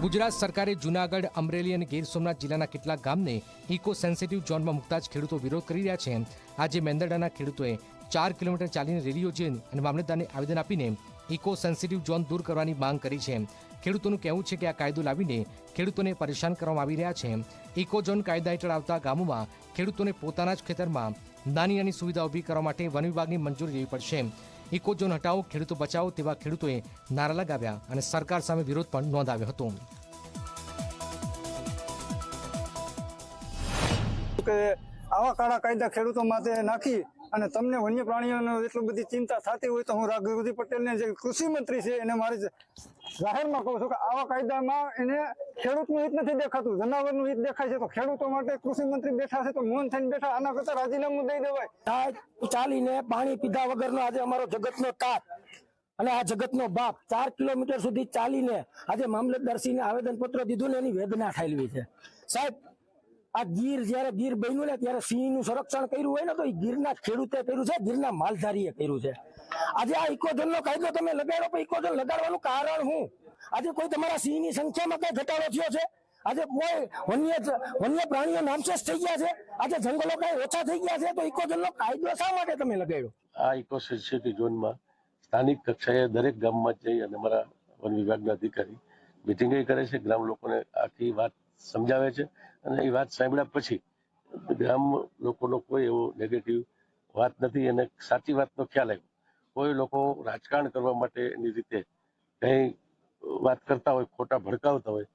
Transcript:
ગુજરાત સરકારે જૂનાગઢ, અમરેલી અને ગીર સોમનાથ જિલ્લાના કેટલાક ગામને ઇકો સેન્સિટિવ ઝોનમાં મૂકતા જ ખેડૂતો વિરોધ કરી રહ્યા છે. આજે મેંદરડાના ખેડૂતોએ ચાર કિલોમીટર ચાલીને રેલી યોજી અને મામલતદારને આવેદન આપીને ઇકો સેન્સિટિવ ઝોન દૂર કરવાની માંગ કરી છે. ખેડૂતોનું કહેવું છે કે આ કાયદો લાવીને ખેડૂતોને પરેશાન કરવામાં આવી રહ્યા છે. ઇકો ઝોન કાયદા હેઠળ આવતા ગામોમાં ખેડૂતોને પોતાના જ ખેતરમાં નાની નાની સુવિધા ઊભી કરવા માટે વન વિભાગની મંજૂરી લેવી પડશે. ઇકો ઝોન હટાવો, ખેડૂતો બચાવો તેવા ખેડૂતોએ નારા લગાવ્યા અને સરકાર સામે વિરોધ પણ નોંધાવ્યો હતો. કે આવા કાળા કાયદા ખેડૂતો માટે નાખી અને તમને વન્ય પ્રાણીઓનો એટલી બધી ચિંતા થતી હોય તો હું રાઘવજી પટેલને જે કૃષિ મંત્રી છે, એને મારી જાહેરમાં કહું છું કે આવા કાયદામાં એને ખેડૂતનું હિત નથી દેખાતું. જનાવરનું હિત દેખાય છે તો ખેડૂતો માટે કૃષિ મંત્રી બેઠા છે તો મૌન થઈને બેઠા, આના કરતા રાજીનામું દઈ દેવાય. ચાલીને પાણી પીધા વગરનો આજે અમારો જગતનો તાપ અને આ જગતનો બાપ ચાર કિલોમીટર સુધી ચાલીને આજે મામલતદારશ્રીને આવેદનપત્ર દીધું ને એની વેદના ઠાલવી છે. સાહેબ આ ગીર જયારે ગીર બન્યું ને ત્યારે સિંહનું સંરક્ષણ કર્યું હોય ને, તો એ ગીરના ખેડૂતે કર્યું છે, ગીરના માલધારીએ કર્યું છે. આજે આ ઇકોઝોનનો કાયદો તમે લગાડો, પણ ઇકોઝોન લગાડવાનું કારણ શું આજે કોઈ તમારા સિંહની સંખ્યામાં કઈ ઘટાડો થયો છે? આજે કોઈ વન્ય વન્ય પ્રાણીઓ નામશેષ થઈ ગયા છે? આજે જંગલો કઈ ઓછા થઈ ગયા છે? તો ઇકોઝોનનો કાયદો શા માટે તમે લગાડ્યો? આ ઇકો સેન્સિટિવ ઝોનમાં સ્થાનિક કક્ષાએ દરેક ગામમાં જઈ અને અમારા વન વિભાગના અધિકારી મિટિંગ કરે છે. ગ્રામ લોકોને આખી વાત સમજાવે છે. અને એ વાત સાંભળ્યા પછી ગ્રામ લોકોનો કોઈ એવો નેગેટિવ વાત નથી અને સાચી વાતનો ખ્યાલ આવ્યો. કોઈ લોકો રાજકારણ કરવા માટે એની રીતે કંઈ વાત કરતા હોય, ખોટા ભડકાવતા હોય